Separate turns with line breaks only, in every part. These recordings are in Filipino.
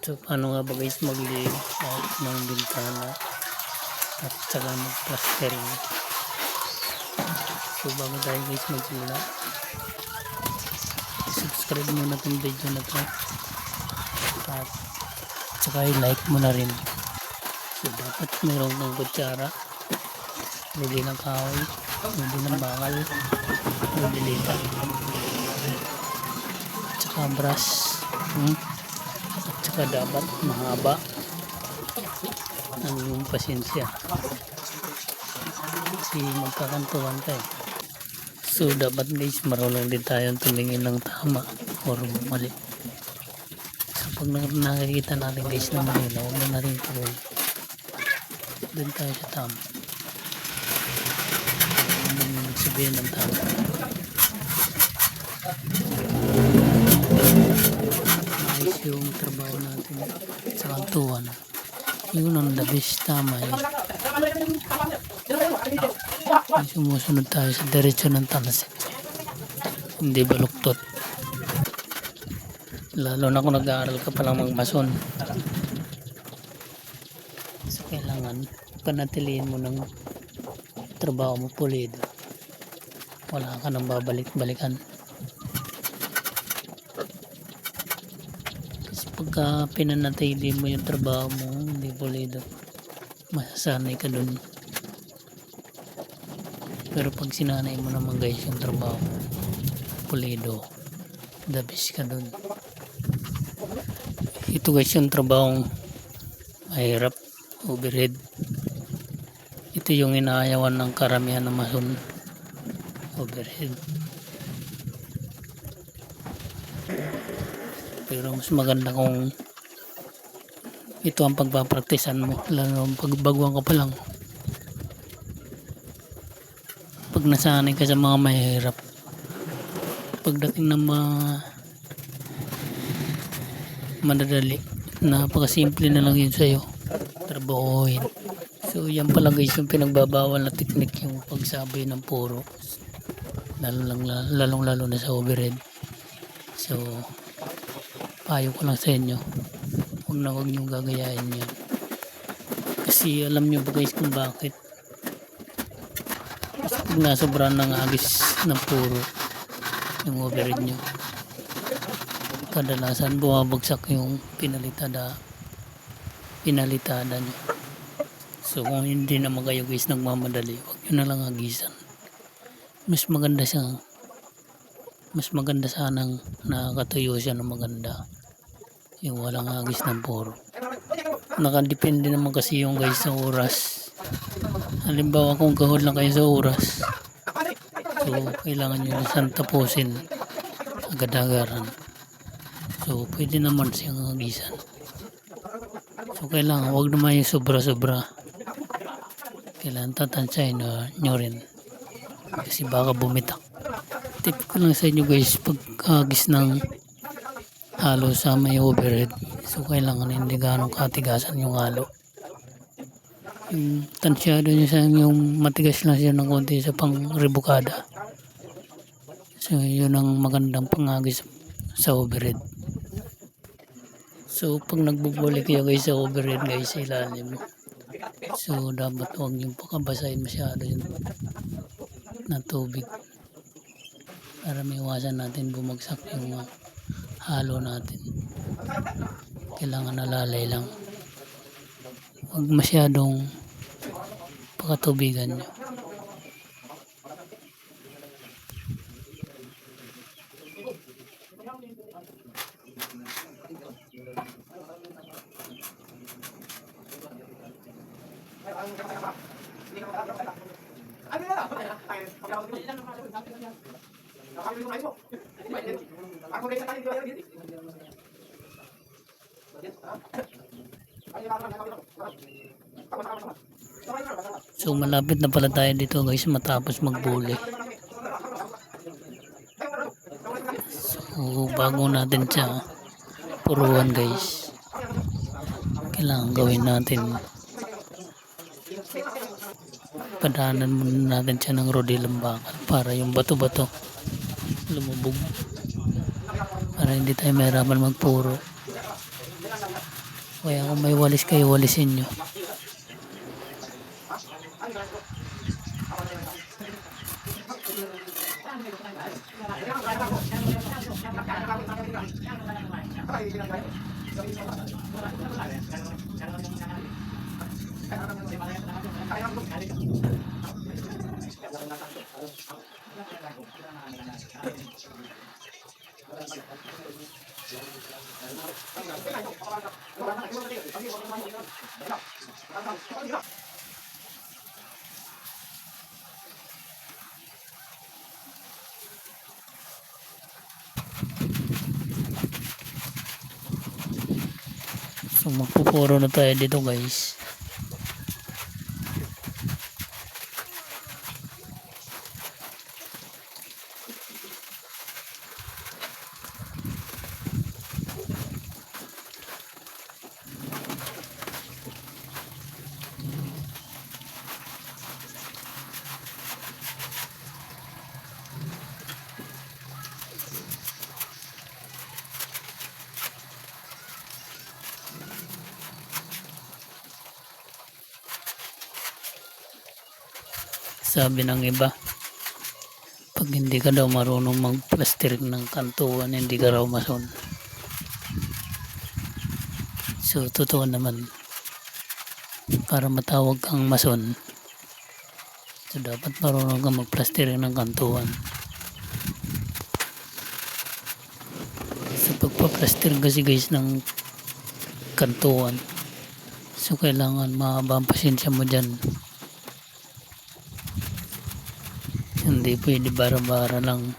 So, paano nga ba guys mag-leave ng bintana at saka mag-plastering. So, bago tayo guys magsimula, subscribe muna itong video na to at saka i-like mo na rin. So, dapat mayroon kang kutsara, lili ng kahoy, lili ng bakal, lili lita, tsaka brush. Hmm? At saka dapat mahaba ang iyong pasensya. Kasi magkakantuan ka eh. So dapat guys marunong din tayo tumingin ng tama or mali. So pag na- nakikita natin guys na mali na huwag na natin tuloy. Doon tayo sa tama. Ano yung nagsabihin ng tama. Ayos yung trabaho natin sa kantuan. Yun ang the best tama. Ay, Sumusunod tayo sa diretsyo ng talas. Hindi baluktot. Lalo na kung nag-aaral ka palang magmason. So, kailangan panatiliin mo ng trabaho mo pulido. Wala ka nang babalik-balikan. Pagka pinanatili mo yung trabaho mo, hindi pulido, masasanay ka dun. Pero pag sinanay mo naman guys yung trabaho, pulido, best ka dun. Ito guys yung trabaho mahirap, overhead. Ito yung inaayawan ng karamihan ng mason, overhead. Pero mas maganda kung ito ang pagpapraktisan mo, lalo pag baguhan ka pa lang. Pag nasanay ka sa mga mahirap, pagdating ng mga madadali, napakasimple na lang yun sa'yo. Trabahohin. So yan pala guys yung pinagbabawal na technique yung pagsabay ng puro. Lalo lang, lalong lalo na sa overhead. So payo ko lang sa inyo. Huwag na huwag niyong gagayahin yan. Kasi alam niyo ba guys kung bakit? Pag nasobrahan ng agis ng puro yung overhead nyo kadalasan bumabagsak yung pinalitada pinalitada nyo so kung hindi naman kayo guys nagmamadali huwag nyo na lang agisan. Mas maganda siyang mas maganda sanang nakakatuyo siya ng maganda yung walang agis ng puro. Nakadepende naman kasi yung guys sa oras. Halimbawa kung gahol lang kayo sa oras so kailangan nyo na siyang tapusin. Agad-agaran. So pwede naman siyang agisan so kailangan wag naman yung sobra-sobra. Kailangan tatansyahin nyo rin. Kasi baka bumitak. Tip ko lang sa inyo guys pagkagis ng halo sa may overhead. So kailangan hindi ganong katigasan yung halo. Yung tansyado nyo sa yung matigas lang siya ng konti sa pang rebukada so yun ang magandang pangagis sa overhead. So pag nagbubuli kayo guys sa overhead guys sa ilalim so dapat huwag yung pakabasahin masyado yun ng tubig para maiwasan natin bumagsak yung uh, halo natin. Kailangan nalalay lang. Huwag masyadong pakatubigan nyo so malapit na pala tayo dito guys matapos magbuli. So bago natin siya puruan guys kailangan gawin natin. Padanan muna natin siya ng rodilang para yung bato-bato lumubog para hindi tayo mahirapan magpuro Kaya kung may walis kayo, walisin nyo. So magpupuro na tayo dito guys. Sabi ng iba, pag hindi ka daw marunong mag-plastering ng kantuan, hindi ka raw mason. So, totoo naman. Para matawag kang mason, so dapat marunong kang mag-plastering ng kantuan. Sa pagpa-plastering kasi guys ng kantuan, so kailangan mahaba ang pasensya mo dyan. Hindi pwede bara-bara lang.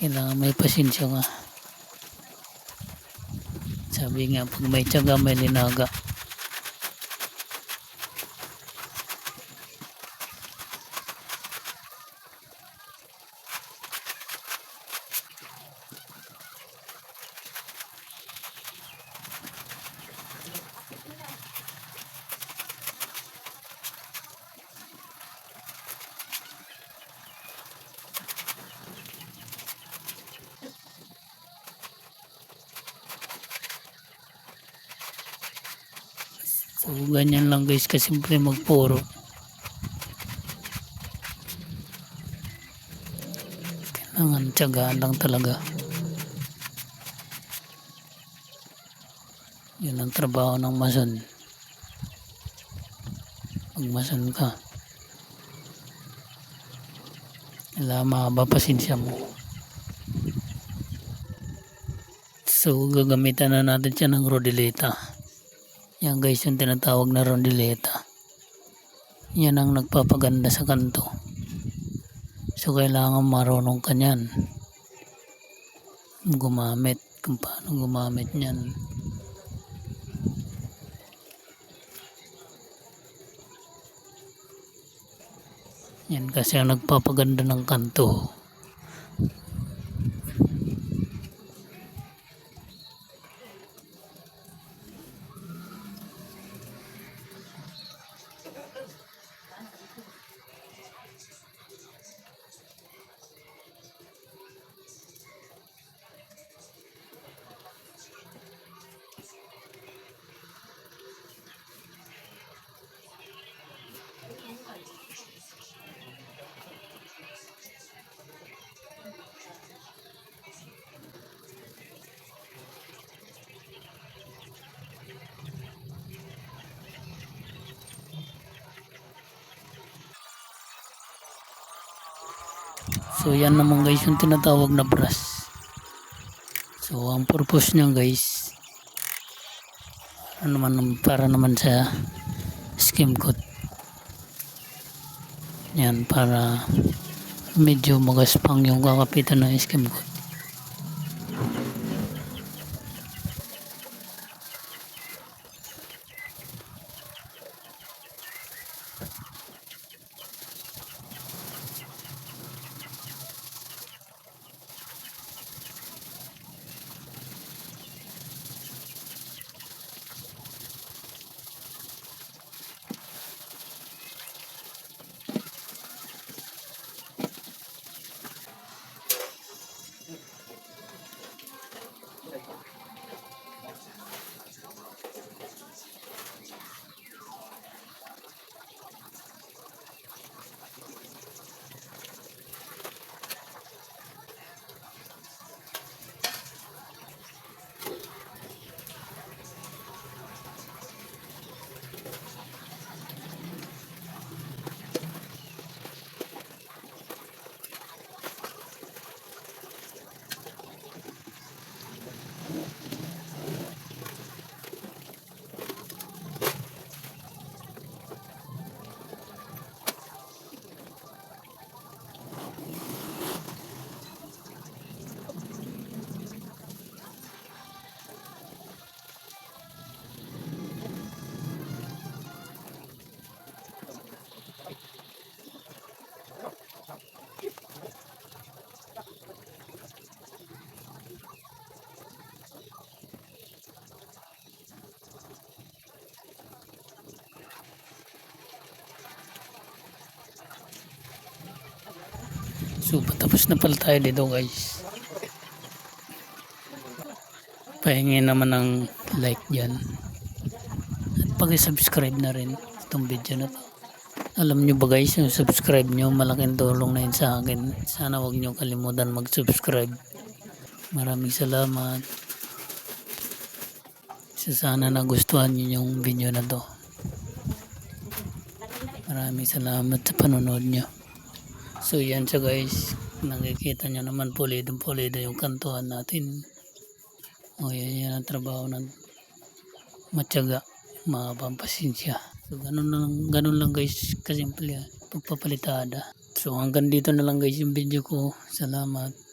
Kailangan may pasensya nga. Sabi nga, pag may tiyaga, may linaga. So, ganyan lang guys, kasimple magpuro. Kailangan tiyagaan lang talaga. Yun ang trabaho ng mason. Pag mason ka, kailangan mahaba pasensya mo. So, gagamitan na natin siya ng rodeleta. Yan guys yung tinatawag na rondileta. Yan ang nagpapaganda sa kanto. So kailangan marunong ka niyan. Gumamit. Kung paano gumamit niyan. Yan kasi ang nagpapaganda ng kanto. So yan naman guys yung tinatawag na brush. So ang purpose niya guys para naman para naman sa skim coat. Yan para medyo magaspang yung kakapitan ng skim coat. So patapos na pala tayo dito guys. Pahingi naman ng like dyan. At pag-subscribe na rin itong video na to. Alam nyo ba guys, yung subscribe nyo, malaking tulong na yun sa akin. Sana wag nyo kalimutan mag-subscribe. Maraming salamat. So, sana nagustuhan nyo yung video na to. Maraming salamat sa panonood nyo. So yan siya guys. Nakikita nyo naman pulido pulido yung kantuhan natin. O yan yan ang trabaho ng matyaga. Mga pampasensya. So ganun lang, ganun lang guys. Kasimple yan. Pagpapalitada. So hanggang dito na lang guys yung video ko. Salamat.